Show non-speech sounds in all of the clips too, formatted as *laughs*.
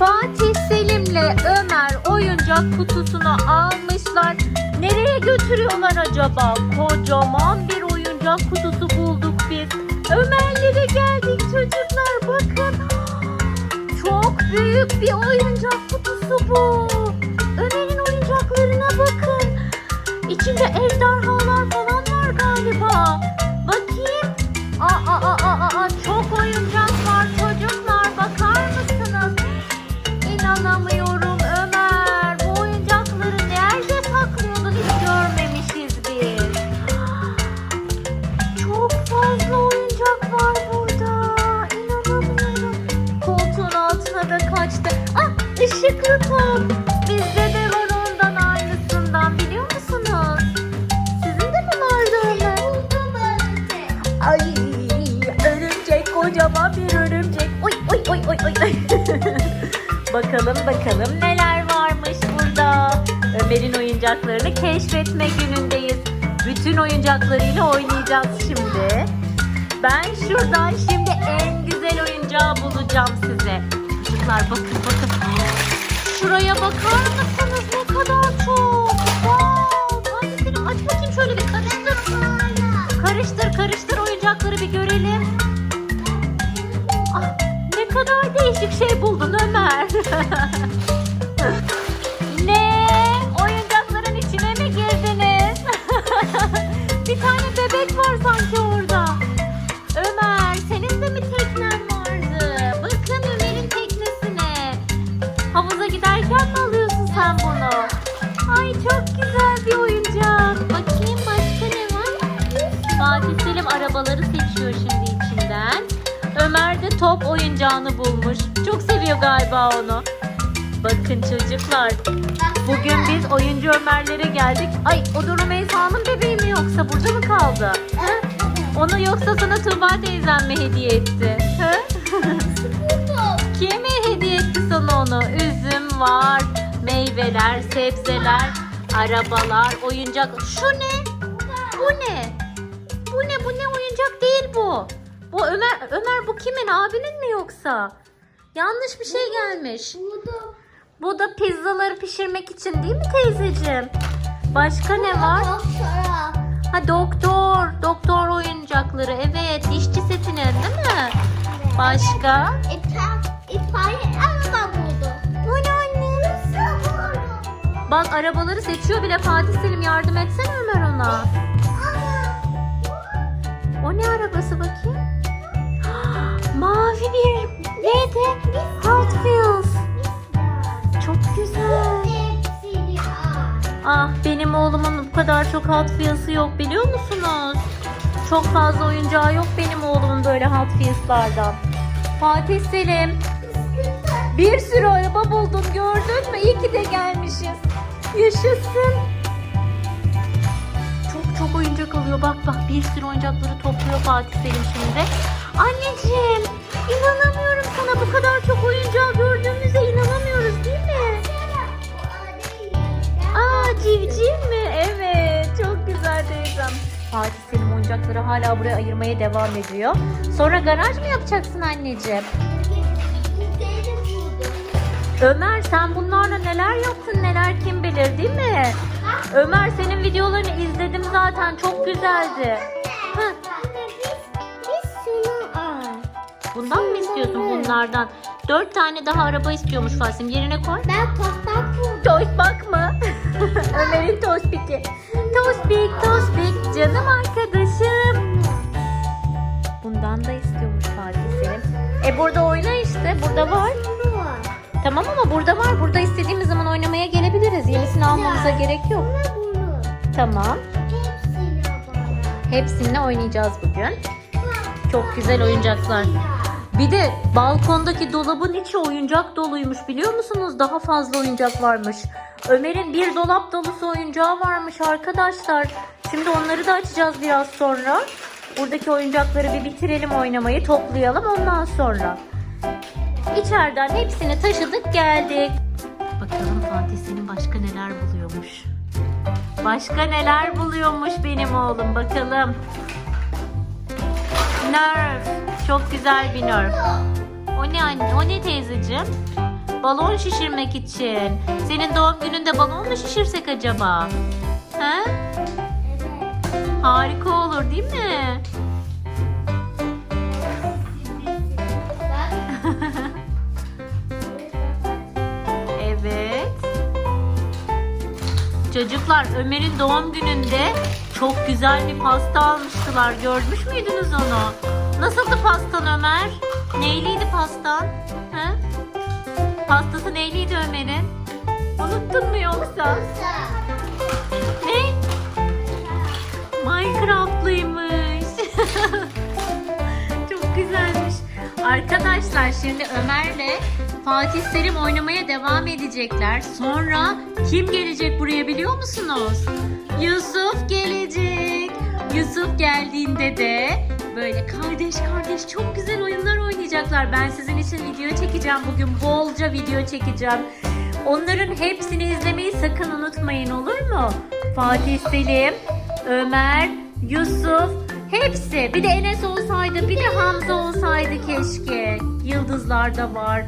Fatih Selim'le Ömer oyuncak kutusunu almışlar. Nereye götürüyorlar acaba? Kocaman bir oyuncak kutusu bulduk biz. Ömer'lere geldik çocuklar bakın. Çok büyük bir oyuncak kutusu bu. Ömer'in oyuncaklarına bakın. İçinde ejderhalar bakalım bakalım neler varmış burada. Ömer'in oyuncaklarını keşfetme günündeyiz. Bütün oyuncaklarıyla oynayacağız şimdi. Ben şuradan şimdi en güzel oyuncağı bulacağım size. Çocuklar bakın bakın. Şuraya bakar mısınız ne kadar çok. Wow. Hadi seni aç bakayım şöyle bir karıştır. Karıştır karıştır oyuncakları bir görelim. Ah, ne kadar değişik şey buldun Ömer. Ne? Oyuncakların içine mi girdiniz? *laughs* bir tane bebek var sanki orada. Ömer senin de mi teknen vardı? Bakın Ömer'in teknesine. Havuza giderken mi alıyorsun sen bunu? Ay çok güzel bir oyuncak. Bakayım başka ne var? Fatih Selim arabaları seçiyor şimdi içinden. Ömer de top oyuncağını bulmuş. Çok seviyor galiba onu. Bakın çocuklar. Bugün biz oyuncu Ömer'lere geldik. Ay o da Rümeysa'nın bebeği mi yoksa burada mı kaldı? Hı? Onu yoksa sana Tuğba teyzem mi hediye etti? Hı? *laughs* Kim hediye etti sana onu? Üzüm var, meyveler, sebzeler, arabalar, oyuncak. Şu ne? Bu ne? Bu ne? Bu ne oyuncak değil bu. Bu Ömer, Ömer bu kimin? Abinin mi yoksa? Yanlış bir şey gelmiş. Bu da pizzaları pişirmek için değil mi teyzeciğim? Başka ne var? Ha doktor. Doktor oyuncakları. Evet. işçi setinin değil mi? Başka? Bu ne anne? Bak arabaları seçiyor bile Fatih Selim yardım etsene Ömer ona. O ne arabası bakayım? *gasps* Mavi bir neydi? Hot Wheels. Çok güzel. Ah benim oğlumun bu kadar çok Hot Wheels'ı yok biliyor musunuz? Çok fazla oyuncağı yok benim oğlumun böyle Hot Wheels'lardan. Fatih Selim bir sürü araba buldum gördün mü? İyi ki de gelmişiz. Yaşasın. Çok çok oyuncak alıyor. Bak bak bir sürü oyuncakları topluyor Fatih Selim şimdi. Anneciğim inanamıyorum sana bu kadar çok oyuncağı gördüğümüze inanamıyoruz değil mi? Aa civciv mi? Evet çok güzel teyzem. Fatih Selim oyuncakları hala buraya ayırmaya devam ediyor. Sonra garaj mı yapacaksın anneciğim? Ömer sen bunlarla neler yaptın neler kim bilir değil mi? Ömer senin videolarını izledim zaten çok güzeldi. Bundan mı istiyorsun bunlardan? Dört tane daha araba istiyormuş Fasim. Yerine koy. Tospik mı? *laughs* Ömer'in tospiki. Tospik, tospik canım arkadaşım. Bundan da istiyormuş Fatih Selim. E burada oyna işte. Burada var. Tamam ama burada var. Burada istediğimiz zaman oynamaya gelebiliriz. Yenisini almamıza gerek yok. Tamam. Hepsininle oynayacağız bugün. Çok güzel oyuncaklar. Bir de balkondaki dolabın içi oyuncak doluymuş biliyor musunuz? Daha fazla oyuncak varmış. Ömer'in bir dolap dolusu oyuncağı varmış arkadaşlar. Şimdi onları da açacağız biraz sonra. Buradaki oyuncakları bir bitirelim oynamayı, toplayalım ondan sonra. İçeriden hepsini taşıdık geldik. Bakalım Fatih senin başka neler buluyormuş. Başka neler buluyormuş benim oğlum bakalım. Nerf. Çok güzel nerf. O ne anne? O ne teyzeciğim? Balon şişirmek için. Senin doğum gününde balon mu şişirsek acaba? He? Harika olur değil mi? *laughs* Evet. Çocuklar Ömer'in doğum gününde çok güzel bir pasta almıştılar. Görmüş müydünüz onu? Nasıldı pastan Ömer? Neyliydi pastan? He? Pastası neyliydi Ömer'in? Unuttun mu yoksa? Ne? Minecraft'lıymış. *laughs* Çok güzelmiş. Arkadaşlar şimdi Ömer'le Fatih Selim oynamaya devam edecekler. Sonra kim gelecek buraya biliyor musunuz? Yusuf gelecek. Yusuf geldiğinde de oynayacaklar. Ben sizin için video çekeceğim bugün. Bolca video çekeceğim. Onların hepsini izlemeyi sakın unutmayın olur mu? Fatih Selim, Ömer, Yusuf hepsi. Bir de Enes olsaydı, bir de Hamza olsaydı keşke. Yıldızlar da var.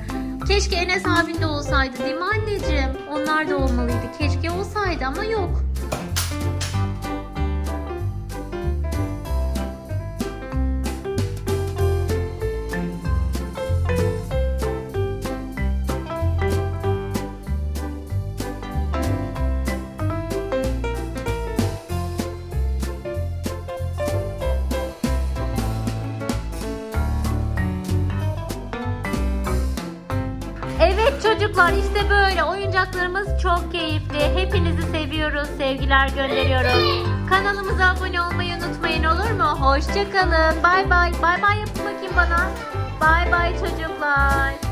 Keşke Enes abin de olsaydı değil mi anneciğim? Onlar da olmalıydı. Keşke olsaydı ama yok. Çocuklar işte böyle oyuncaklarımız çok keyifli. Hepinizi seviyoruz. Sevgiler gönderiyoruz. Kanalımıza abone olmayı unutmayın olur mu? Hoşçakalın. Bay bay. Bay bay yapın bakayım bana. Bay bay çocuklar.